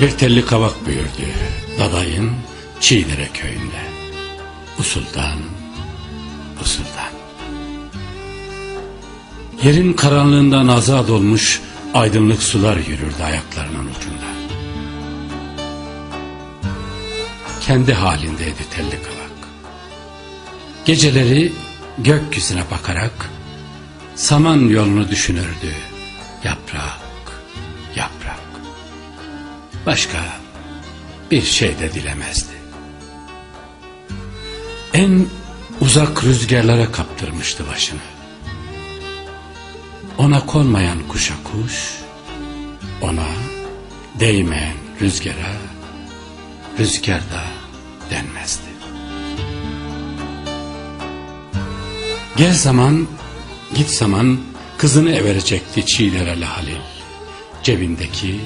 Bir telli kavak büyürdü Daday'ın Çiğdere köyünde. Usuldan, usuldan. Yerin karanlığından azad olmuş aydınlık sular yürürdü ayaklarının ucunda. Kendi halindeydi telli kavak. Geceleri gökyüzüne bakarak saman yolunu düşünürdü. Yaprak, yaprak. Başka bir şey de dilemezdi. En uzak rüzgarlara kaptırmıştı başını. Ona konmayan kuşa kuş, ona değmeyen rüzgara, rüzgarda denmezdi. Gel zaman, git zaman kızını everecekti Çiğdere Halil. Cebindeki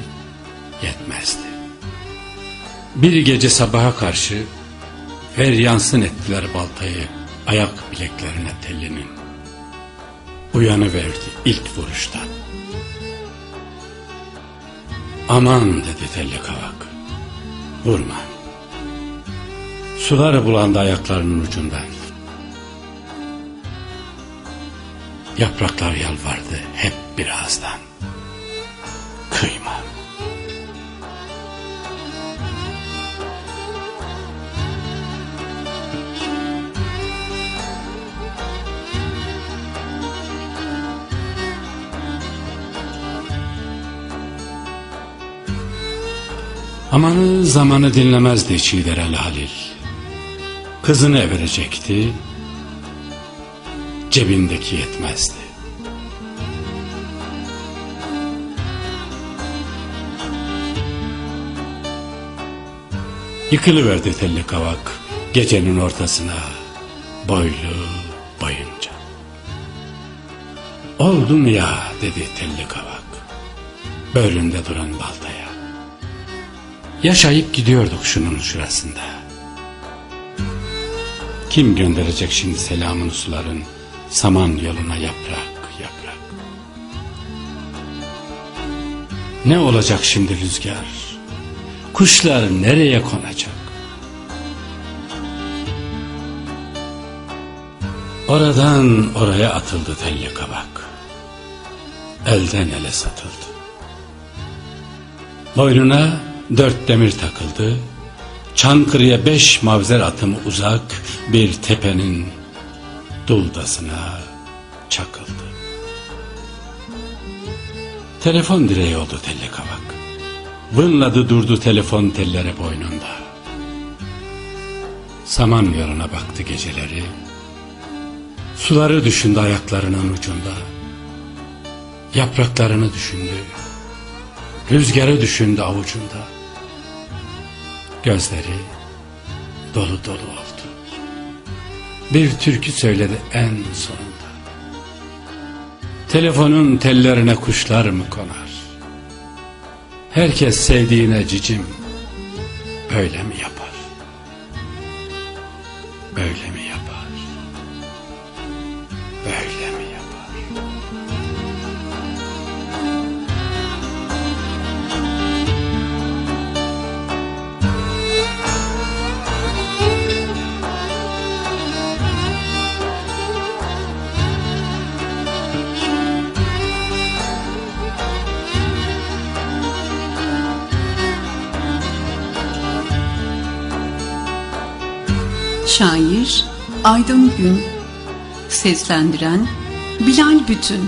yetmezdi. Bir gece sabaha karşı ver yansın ettiler baltayı ayak bileklerine tellinin. Uyanıverdi ilk vuruştan. Aman dedi telli kavak. Vurma. Suları bulandı ayaklarının ucundan. Yapraklar yalvardı hep bir ağızdan. Kıyma. Amanı zamanı dinlemezdi Çiğdere Halil. Kızını everecekti, cebindeki yetmezdi. Yıkılıverdi telli kavak gecenin ortasına, boylu boyunca. Oldum ya dedi telli kavak, böğründe duran baltaya. Yaşayıp gidiyorduk şunun şurasında. Kim gönderecek şimdi selamın suların saman yoluna yaprak yaprak. Ne olacak şimdi rüzgar? Kuşlar nereye konacak? Oradan oraya atıldı telli kabak. Elden ele satıldı. Boynuna dört demir takıldı. Çankırı'ya beş mavzer atımı uzak bir tepenin duldasına çakıldı. Telefon direği oldu telli kavak. Vınladı durdu telefon telleri boynunda. Saman yoluna baktı geceleri. Suları düşündü ayaklarının ucunda. Yapraklarını düşündü. Rüzgarı düşündü avucunda. Gözleri dolu dolu oldu. Bir türkü söyledi en sonunda. Telefonun tellerine kuşlar mı konar? Herkes sevdiğine cicim öyle mi yapar? Böyle mi yapar? Şair Aydın Gün Seslendiren Bilal Bütün